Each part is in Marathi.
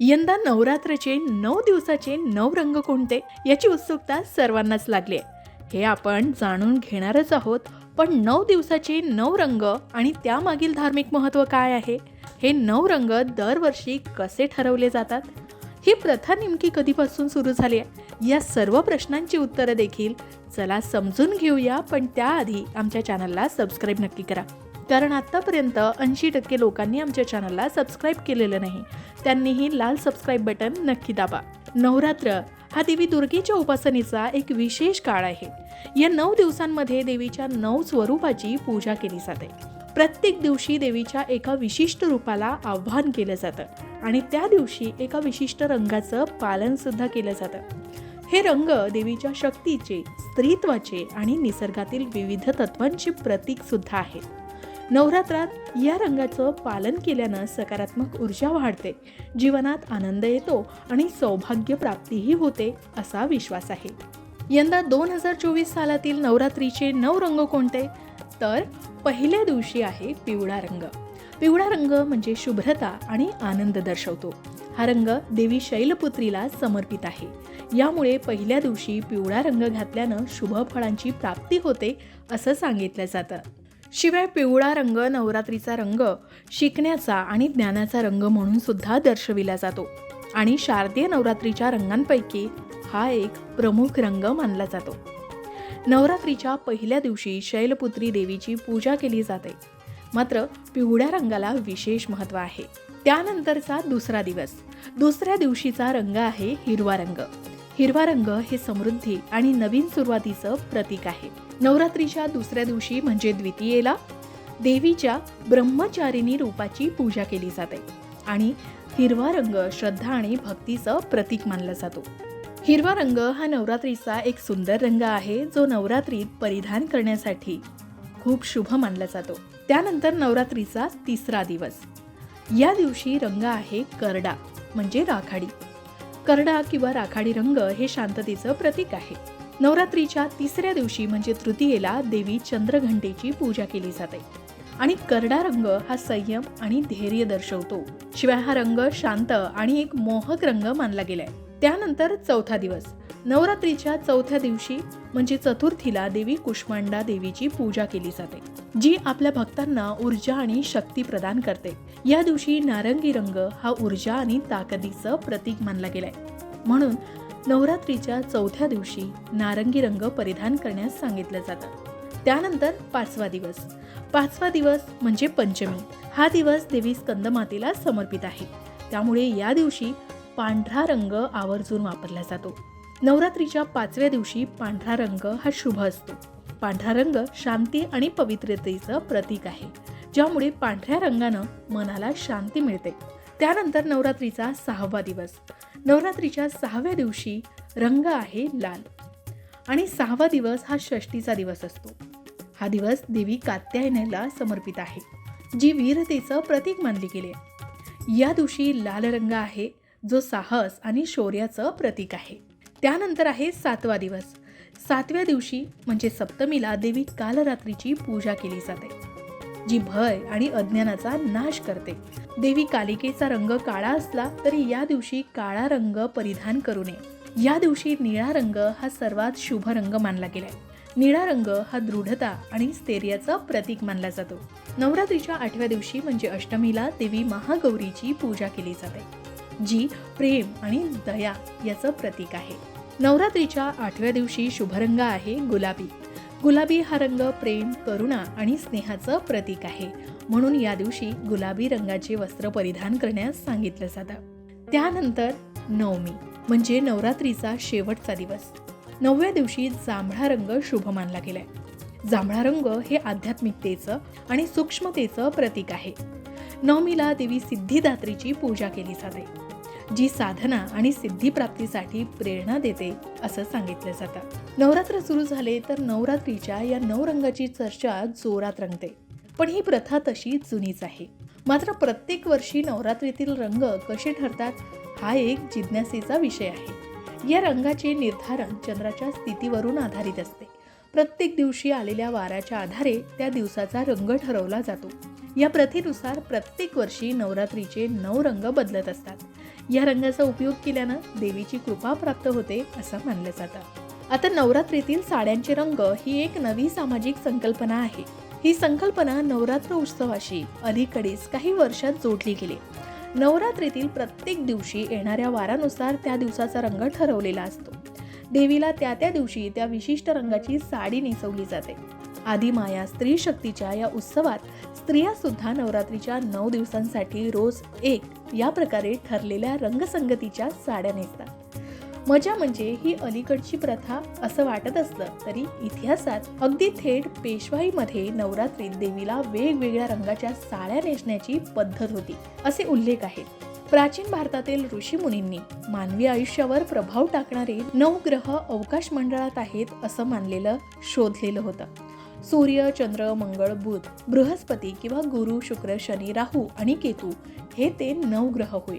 यंदा नवरात्राचे नऊ दिवसाचे नऊ रंग कोणते याची उत्सुकता सर्वांनाच लागली आहे. हे आपण जाणून घेणारच आहोत पण नऊ दिवसाचे नऊ रंग आणि त्यामागील धार्मिक महत्त्व काय आहे? हे नऊ रंग दरवर्षी कसे ठरवले जातात? ही प्रथा नेमकी कधीपासून सुरू झाली आहे? या सर्व प्रश्नांची उत्तरं देखील चला समजून घेऊया पण त्याआधी आमच्या चॅनलला सबस्क्राईब नक्की करा. कारण आत्तापर्यंत ऐंशी टक्के लोकांनी आमच्या चॅनलला सबस्क्राईब केलेलं नाही. त्यांनीही लाल सबस्क्राईब बटन नक्की दाबा. नवरात्र हा देवी दुर्गेच्या उपासनेचा एक विशेष काळ आहे. या नऊ दिवसांमध्ये देवीच्या नऊ स्वरूपाची पूजा केली जाते. प्रत्येक दिवशी देवीच्या एका विशिष्ट रूपाला आव्हान केलं जातं आणि त्या दिवशी एका विशिष्ट रंगाचं पालन सुद्धा केलं जातं. हे रंग देवीच्या शक्तीचे स्त्रीत्वाचे आणि निसर्गातील विविध तत्वांचे प्रतीक सुद्धा आहेत नवरात्रात या रंगाचं पालन केल्यानं सकारात्मक ऊर्जा वाढते. जीवनात आनंद येतो आणि सौभाग्य प्राप्तीही होते असा विश्वास आहे. यंदा दोन हजार चोवीस सालातील नवरात्रीचे नऊ रंग कोणते? तर पहिल्या दिवशी आहे पिवळा रंग. पिवळा रंग म्हणजे शुभ्रता आणि आनंद दर्शवतो. हा रंग देवी शैलपुत्रीला समर्पित आहे. यामुळे पहिल्या दिवशी पिवळा रंग घातल्यानं शुभ फळांची प्राप्ती होते असं सांगितलं जातं. शिवाय पिवळा रंग नवरात्रीचा रंग शिकण्याचा आणि ज्ञानाचा रंग म्हणून सुद्धा दर्शविला जातो. आणि शारदीय नवरात्रीच्या रंगांपैकी हा एक प्रमुख रंग मानला जातो. नवरात्रीच्या पहिल्या दिवशी शैलपुत्री देवीची पूजा केली जाते. मात्र पिवळ्या रंगाला विशेष महत्त्व आहे. त्यानंतरचा दुसरा दिवस. दुसऱ्या दिवशीचा रंग आहे हिरवा रंग. हिरवा रंग हे समृद्धी आणि नवीन सुरुवातीचं प्रतीक आहे. नवरात्रीच्या दुसऱ्या दिवशी म्हणजे द्वितीयेला देवीच्या ब्रह्मचारिणी रूपाची पूजा केली जाते आणि हिरवा रंग श्रद्धा आणि भक्तीचं प्रतीक मानला जातो. हिरवा रंग हा नवरात्रीचा एक सुंदर रंग आहे जो नवरात्रीत परिधान करण्यासाठी खूप शुभ मानला जातो. त्यानंतर नवरात्रीचा तिसरा दिवस. या दिवशी रंग आहे करडा म्हणजे राखाडी. करडा किंवा राखाडी रंग हे शांततेचं प्रतीक आहे. नवरात्रीच्या तिसऱ्या दिवशी म्हणजे तृतीयेला देवी चंद्रघंटेची पूजा केली जाते. आणि करडा रंग हा संयम आणि धैर्य दर्शवतो. शिवाय हा रंग शांत आणि एक मोहक रंग मानला गेलाय. त्यानंतर चौथा दिवस. नवरात्रीच्या चौथ्या दिवशी म्हणजे चतुर्थीला देवी कुष्मांडा देवीची पूजा केली जाते जी आपल्या भक्तांना ऊर्जा आणि शक्ती प्रदान करते. या दिवशी नारंगी रंग हा ऊर्जा आणि ताकदीचं प्रतीक मानला गेलाय. म्हणून नवरात्रीच्या चौथ्या दिवशी नारंगी रंग परिधान करण्यास सांगितलं जातं. त्यानंतर पाचवा दिवस. पाचवा दिवस म्हणजे पंचमी. हा दिवस देवी स्कंदमातेला समर्पित आहे. त्यामुळे या दिवशी पांढरा रंग आवर्जून वापरला जातो. नवरात्रीच्या पाचव्या दिवशी पांढरा रंग हा शुभ असतो. पांढरा रंग शांती आणि पवित्रतेचं प्रतीक आहे ज्यामुळे पांढऱ्या रंगानं मनाला शांती मिळते. त्यानंतर नवरात्रीचा सहावा दिवस. नवरात्रीच्या सहाव्या दिवशी रंग आहे लाल. आणि सहावा दिवस हा षष्टीचा दिवस असतो. हा दिवस देवी कात्यायनेला समर्पित आहे जी वीरतेचं प्रतीक मानली गेले या दिवशी लाल रंग आहे जो साहस आणि शौर्याचं प्रतीक आहे. त्यानंतर आहे सातवा दिवस. सातव्या दिवशी म्हणजे सप्तमीला देवी कालरात्रीची पूजा केली जाते जी भय आणि अज्ञानाचा नाश करते. देवी कालिकेचा रंग काळा असला तरी या दिवशी काळा रंग परिधान करू नये. या दिवशी निळा रंग हा सर्वात शुभ रंग मानला गेलाय. निळा रंग हा दृढता आणि स्थैर्याचा प्रतीक मानला जातो. नवरात्रीच्या आठव्या दिवशी म्हणजे अष्टमीला देवी महागौरीची पूजा केली जाते. जी प्रेम आणि दया याचं प्रतीक आहे. नवरात्रीच्या आठव्या दिवशी शुभरंग आहे गुलाबी. गुलाबी हा रंग प्रेम करुणा आणि स्नेहाचं प्रतीक आहे. म्हणून या दिवशी गुलाबी रंगाचे वस्त्र परिधान करण्यास सांगितलं जातं. त्यानंतर नवमी म्हणजे नवरात्रीचा शेवटचा दिवस. नवव्या दिवशी जांभळा रंग शुभ मानला गेलाय. जांभळा रंग हे आध्यात्मिकतेचं आणि सूक्ष्मतेचं प्रतीक आहे. नवमीला देवी सिद्धिदात्रीची पूजा केली जाते. जी साधना आणि सिद्धीप्राप्तीसाठी प्रेरणा देते असं सांगितलं जातं. नवरात्र सुरू झाले तर नवरात्रीच्या या नऊ रंगाची चर्चा जोरात रंगते. पण ही प्रथा तशी जुनीच आहे. मात्र प्रत्येक वर्षी नवरात्रीतील रंग कसे ठरतात हा एक जिज्ञासेचा विषय आहे. या रंगाचे निर्धारण चंद्राच्या स्थितीवरून आधारित असते. प्रत्येक दिवशी आलेल्या वाराच्या आधारे त्या दिवसाचा रंग ठरवला जातो. या प्रथेनुसार प्रत्येक वर्षी नवरात्रीचे नऊ रंग बदलत असतात. या रंगाचा उपयोग केल्यानं देवीची कृपा प्राप्त होते असं मानलं जातं. आता नवरात्रीतील साड्यांचे रंग ही एक नवी सामाजिक संकल्पना आहे. ही संकल्पना नवरात्र उत्सवाशी अलीकडेच काही वर्षात जोडली गेली. नवरात्रीतील प्रत्येक दिवशी येणाऱ्या वारानुसार त्या दिवसाचा रंग ठरवलेला असतो. देवीला त्या त्या दिवशी त्या विशिष्ट रंगाची साडी नेसवली जाते. आदिमाया स्त्री शक्तीच्या या उत्सवात स्त्रिया सुद्धा नवरात्रीच्या नऊ दिवसांसाठी रोज एक या प्रकारे ठरलेल्या रंगसंगतीच्या साड्या नेसतात. मजा म्हणजे ही अलीकडची प्रथा असं वाटत असलं तरी इतिहासात अगदी थेट पेशवाईमध्ये नवरात्रीत देवीला वेगवेगळ्या रंगाच्या साड्या नेसण्याची पद्धत होती असे उल्लेख आहेत. प्राचीन भारतातील ऋषीमुनींनी मानवी आयुष्यावर प्रभाव टाकणारे नऊ ग्रह अवकाश मंडळात आहेत असं मानलेलं शोधलेलं होतं. सूर्य चंद्र मंगळ बुध बृहस्पती किंवा गुरु शुक्र शनी राहू आणि केतू हे ते नऊ ग्रह होय.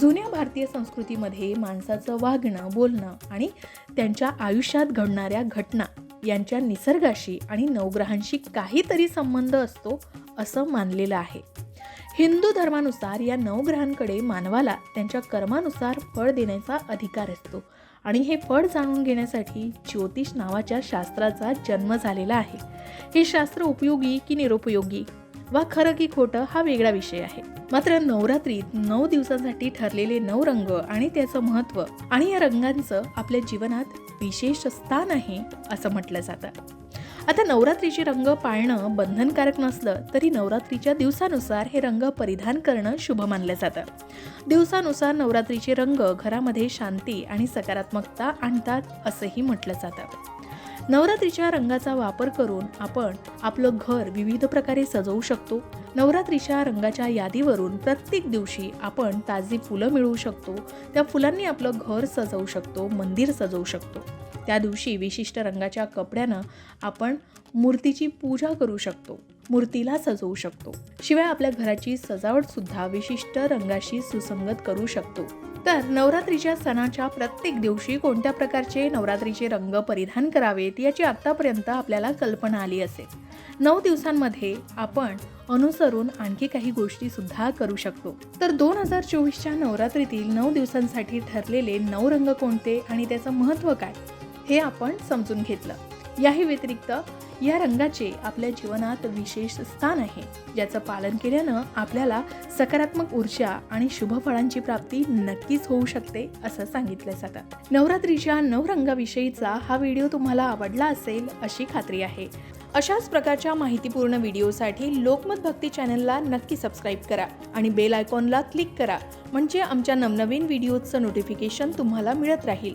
जुन्या भारतीय संस्कृतीमध्ये माणसाचं वागणं बोलणं आणि त्यांच्या आयुष्यात घडणाऱ्या घटना यांच्या निसर्गाशी आणि नवग्रहांशी काहीतरी संबंध असतो असं मानलेलं आहे. हिंदू धर्मानुसार या नवग्रहांकडे मानवाला त्यांच्या कर्मानुसार फळ देण्याचा अधिकार असतो. आणि हे फळ जाणून घेण्यासाठी ज्योतिष नावाच्या शास्त्राचा जन्म झालेला आहे. हे शास्त्र उपयोगी की निरुपयोगी? वा खरं की खोटं हा वेगळा विषय आहे. मात्र नवरात्रीत नऊ दिवसांसाठी ठरलेले नऊ रंग आणि त्याचं महत्त्व आणि या रंगांचं आपल्या जीवनात विशेष स्थान आहे असं म्हटलं जातं. आता नवरात्रीचे रंग पाळणं बंधनकारक नसलं तरी नवरात्रीच्या दिवसानुसार हे रंग परिधान करणं शुभ मानलं जातं. दिवसानुसार नवरात्रीचे रंग घरामध्ये शांती आणि सकारात्मकता आणतात असंही म्हटलं जातं. नवरात्रीच्या रंगाचा वापर करून आपण आपलं घर विविध प्रकारे सजवू शकतो. नवरात्रीच्या रंगाच्या यादीवरून प्रत्येक दिवशी आपण ताजी फुलं मिळवू शकतो. त्या फुलांनी आपलं घर सजवू शकतो मंदिर सजवू शकतो. त्या दिवशी विशिष्ट रंगाच्या कपड्यानं आपण मूर्तीची पूजा करू शकतो मूर्तीला सजवू शकतो. शिवाय आपल्या घराची सजावट सुद्धा विशिष्ट रंगाशी सुसंगत करू शकतो. तर नवरात्रीच्या सणाच्या प्रत्येक दिवशी कोणत्या प्रकारचे नवरात्रीचे रंग परिधान करावेत याची आतापर्यंत आपल्याला कल्पना आली असेल. नऊ दिवसांमध्ये आपण अनुसरून आणखी काही गोष्टी सुद्धा करू शकतो. तर दोन हजार चोवीसच्या नवरात्रीतील नऊ दिवसांसाठी ठरलेले नऊ रंग कोणते आणि त्याचं महत्त्व काय? हे आपण समजून घेतलं. याही व्यतिरिक्त या रंगाचे आपल्या जीवनात विशेष स्थान आहे ज्याचं पालन केल्यानं आपल्याला सकारात्मक ऊर्जा आणि शुभ फळांची प्राप्ती नक्कीच होऊ शकते असं सांगितलं जातं. नवरात्रीच्या नवरंगाविषयीचा हा व्हिडिओ तुम्हाला आवडला असेल अशी खात्री आहे. अशाच प्रकारच्या माहितीपूर्ण व्हिडिओसाठी लोकमत भक्ती चॅनलला नक्की सबस्क्राईब करा आणि बेल आयकॉनला क्लिक करा म्हणजे आमच्या नवनवीन व्हिडिओचं नोटिफिकेशन तुम्हाला मिळत राहील.